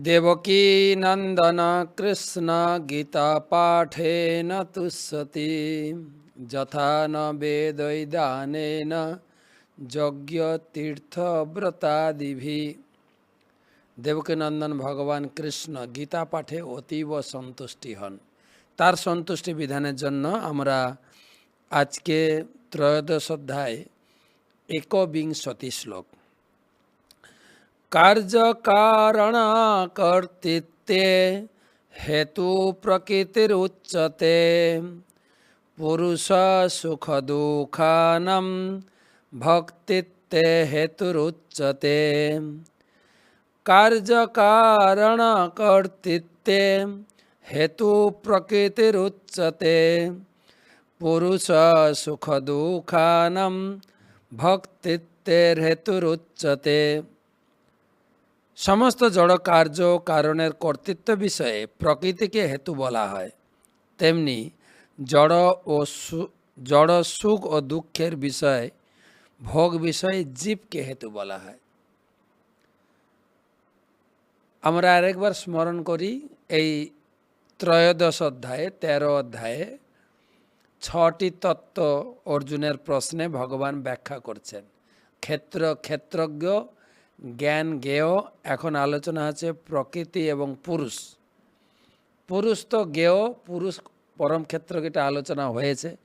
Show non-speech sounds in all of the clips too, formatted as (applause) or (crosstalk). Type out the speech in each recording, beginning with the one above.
দেবকী নন্দন কৃষ্ণ গীতা পাঠেন তুষ্যতি যথা ন বেদৈদানেন যজ্ঞ তীর্থ ব্রতাদিভি দেবকীনন্দন ভগবান কৃষ্ণ গীতা পাঠে অতীব সন্তুষ্টি হন তার সন্তুষ্টি বিধানের জন্য আমরা আজকে ত্রয়োদশ অধ্যায় একবিংশতি শ্লোক কার্যকারণ কর্তৃত্বে হেতু প্রকৃতিরুচ্যতে পুরুষ সুখ দুঃখানম ভক্তিত্বে হেতুরুচ্যতে কার্যকারণ কর্তৃত্বে হেতু প্রকৃতিরুচ্যতে পুরুষ সুখ দুঃখানম ভক্তিত্বের হেতুরুচ্যতে সমস্ত জড় কার্য কারণের কর্তৃত্ব বিষয়ে প্রকৃতিকে হেতু বলা হয়। তেমনি জড় ও জড় সুখ ও দুঃখের বিষয়, ভোগ বিষয়ে জীবকে হেতু বলা হয়। আমরা আরেকবার স্মরণ করি, এই ত্রয়োদশ অধ্যায়ে, তেরো অধ্যায়ে ছটি তত্ত্ব অর্জুনের প্রশ্নে ভগবান ব্যাখ্যা করছেন। ক্ষেত্র, ক্ষেত্রজ্ঞ জ্ঞান, জ্ঞেয়। এখন আলোচনা আছে প্রকৃতি এবং পুরুষ। পুরুষ তো জ্ঞেয়, পুরুষ পরম ক্ষেত্র এটা আলোচনা হয়েছে।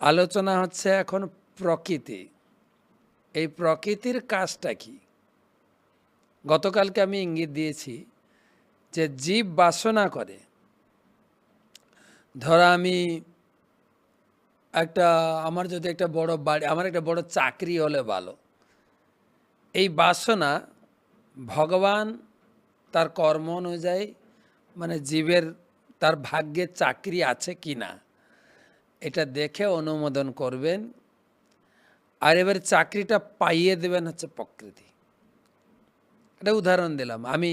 আলোচনা হচ্ছে এখন প্রকৃতি। এই প্রকৃতির কাজটা কি? গতকালকে আমি ইঙ্গিত দিয়েছি যে জীব বাসনা করে। ধরো আমি একটা, আমার যদি একটা বড় বাড়ি, আমার একটা বড় চাকরি হলে ভালো। এই বাসনা ভগবান তার কর্ম অনুযায়ী মানে জীবের, তার ভাগ্যে চাকরি আছে কি না, এটা দেখে অনুমোদন করবেন। আর এবার চাকরিটা পাইয়ে দেবেন হচ্ছে প্রকৃতি। একটা উদাহরণ দিলাম, আমি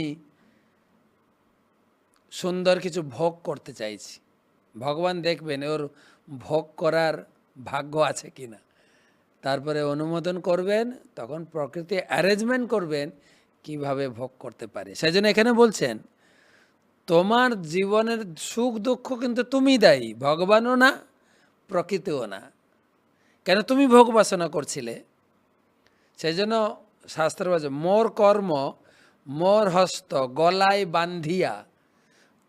সুন্দর কিছু ভোগ করতে চাইছি। ভগবান দেখবেন ওর ভোগ করার ভাগ্য আছে কি না। তারপরে অনুমোদন করবেন, তখন প্রকৃতি অ্যারেঞ্জমেন্ট করবেন কীভাবে ভোগ করতে পারে। সেই জন্য এখানে বলছেন, তোমার জীবনের সুখ দুঃখ কিন্তু তুমি দায়ী, ভগবানও না, প্রকৃতিও না। কেন তুমি ভোগ বাসনা করছিলে? সেই জন্য শাস্ত্র বলছে, মোর কর্ম, মোর হস্ত গলায় বান্ধিয়া,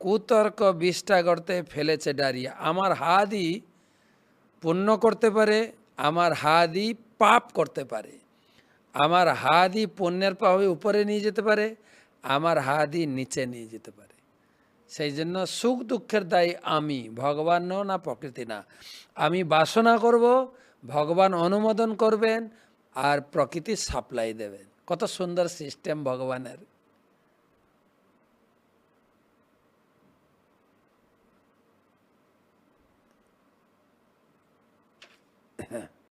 কুতর্ক বিষ্ঠা করতে ফেলেছে ডারিয়া আমার হাদি পুণ্য করতে পারে আমার হাদি পাপ করতে পারে। আমার হাদি পণ্যের পাবে উপরে নিয়ে যেতে পারে, আমার হাদি নিচে নিয়ে যেতে পারে। সেই জন্য সুখ দুঃখের দায়ী আমি, ভগবান নও না প্রকৃতি না। আমি বাসনা করব, ভগবান অনুমোদন করবেন আর প্রকৃতি সাপ্লাই দেবেন। কত সুন্দর সিস্টেম ভগবানের। huh? (laughs)